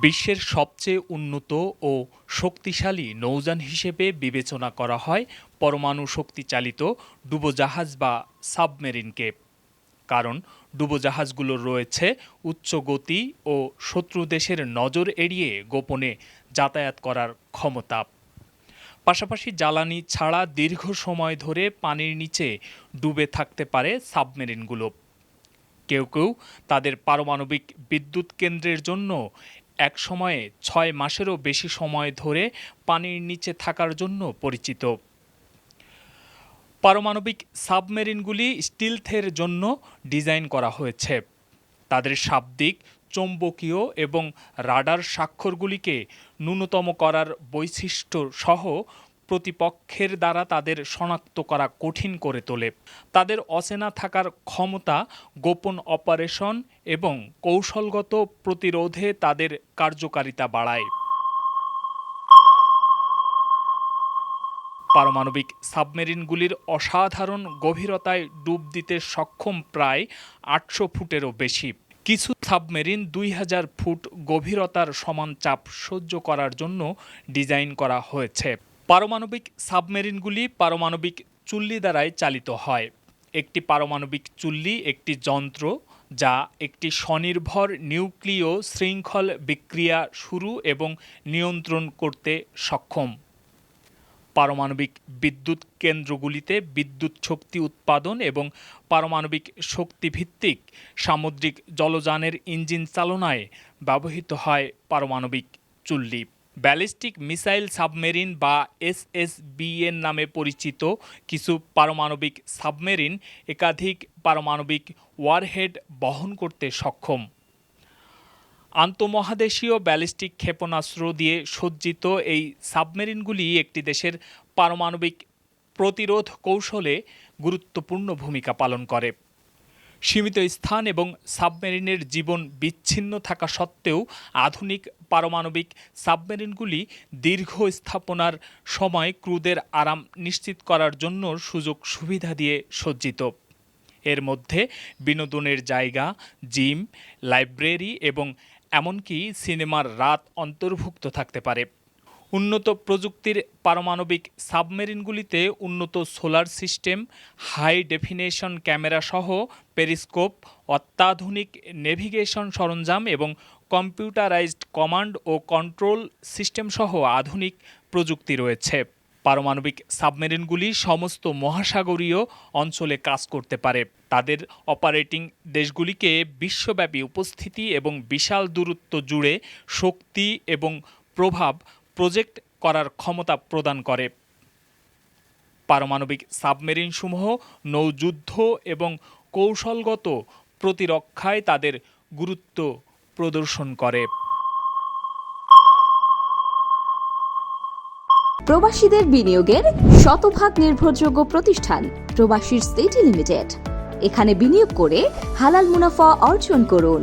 বিশ্বের সবচেয়ে উন্নত ও শক্তিশালী নৌযান হিসেবে বিবেচনা করা হয় পরমাণু শক্তিচালিত ডুবোজাহাজ বা সাবমেরিনকে। কারণ ডুবোজাহাজগুলোর রয়েছে উচ্চ গতি ও শত্রু দেশের নজর এড়িয়ে গোপনে যাতায়াত করার ক্ষমতা। পাশাপাশি জ্বালানি ছাড়া দীর্ঘ সময় ধরে পানির নিচে ডুবে থাকতে পারে সাবমেরিনগুলো। কেউ কেউ তাদের পারমাণবিক বিদ্যুৎ কেন্দ্রের জন্য এক সময়ে ছয় মাসেরও বেশি সময় ধরে পানির নিচে থাকার জন্য পরিচিত। পারমাণবিক সাবমেরিনগুলি স্টিলথের জন্য ডিজাইন করা হয়েছে। তাদের শাব্দিক, চৌম্বকীয় এবং রাডার স্বাক্ষরগুলিকে ন্যূনতম করার বৈশিষ্ট্য সহ প্রতিপক্ষের দ্বারা তাদের শনাক্ত করা কঠিন করে তোলে। তাদের অচেনা থাকার ক্ষমতা, গোপন অপারেশন এবং কৌশলগত প্রতিরোধে তাদের কার্যকারিতা বাড়ায়। পারমাণবিক সাবমেরিনগুলির অসাধারণ গভীরতায় ডুব দিতে সক্ষম প্রায় আটশো ফুটেরও বেশি। কিছু সাবমেরিন দুই হাজার ফুট গভীরতার সমান চাপ সহ্য করার জন্য ডিজাইন করা হয়েছে। পারমাণবিক সাবমেরিনগুলি পারমাণবিক চুল্লি দ্বারাই চালিত হয়। একটি পারমাণবিক চুল্লি একটি যন্ত্র যা একটি স্বনির্ভর নিউক্লিয় শৃঙ্খল বিক্রিয়া শুরু এবং নিয়ন্ত্রণ করতে সক্ষম। পারমাণবিক বিদ্যুৎ কেন্দ্রগুলিতে বিদ্যুৎ শক্তি উৎপাদন এবং পারমাণবিক শক্তিভিত্তিক সামুদ্রিক জলযানের ইঞ্জিন চালনায় ব্যবহৃত হয় পারমাণবিক চুল্লি। ব্যালিস্টিক মিসাইল সাবমেরিন বা এসএসবিএন নামে পরিচিত কিছু পারমাণবিক সাবমেরিন একাধিক পারমাণবিক ওয়ারহেড বহন করতে সক্ষম। আন্তঃমহাদেশীয় ব্যালিস্টিক ক্ষেপণাস্ত্র দিয়ে সজ্জিত এই সাবমেরিনগুলি একটি দেশের পারমাণবিক প্রতিরোধ কৌশলে গুরুত্বপূর্ণ ভূমিকা পালন করে। সীমিত স্থান এবং সাবমেরিনের জীবন বিচ্ছিন্ন থাকা সত্ত্বেও আধুনিক পারমাণবিক সাবমেরিনগুলি দীর্ঘ স্থাপনার সময় ক্রুদের আরাম নিশ্চিত করার জন্য সুযোগ সুবিধা দিয়ে সজ্জিত। এর মধ্যে বিনোদনের জায়গা, জিম, লাইব্রেরি এবং এমনকি সিনেমার রাত অন্তর্ভুক্ত থাকতে পারে। উন্নত প্রযুক্তির পারমাণবিক সাবমেরিনগুলিতে উন্নত solar system, high definition camera সহ পেরিস্কোপ, অত্যাধুনিক নেভিগেশন সরঞ্জাম এবং কম্পিউটারাইজড কমান্ড ও কন্ট্রোল সিস্টেম সহ আধুনিক প্রযুক্তি রয়েছে। পারমাণবিক সাবমেরিনগুলি সমস্ত মহাসাগরীয় অঞ্চলে কাজ করতে পারে। তাদের অপারেটিং দেশগুলিকে বিশ্বব্যাপী উপস্থিতি এবং বিশাল দূরত্ব জুড়ে শক্তি এবং প্রভাব প্রজেক্ট করার ক্ষমতা প্রদান করে। পারমাণবিক সাবমেরিনসমূহ নৌযুদ্ধ এবং কৌশলগত প্রতিরক্ষায় তাদের গুরুত্ব প্রদর্শন করে। প্রবাসীদের বিনিয়োগের শতভাগ নির্ভরযোগ্য প্রতিষ্ঠান প্রবাসীর সিটি লিমিটেড। এখানে বিনিয়োগ করে হালাল মুনাফা অর্জন করুন।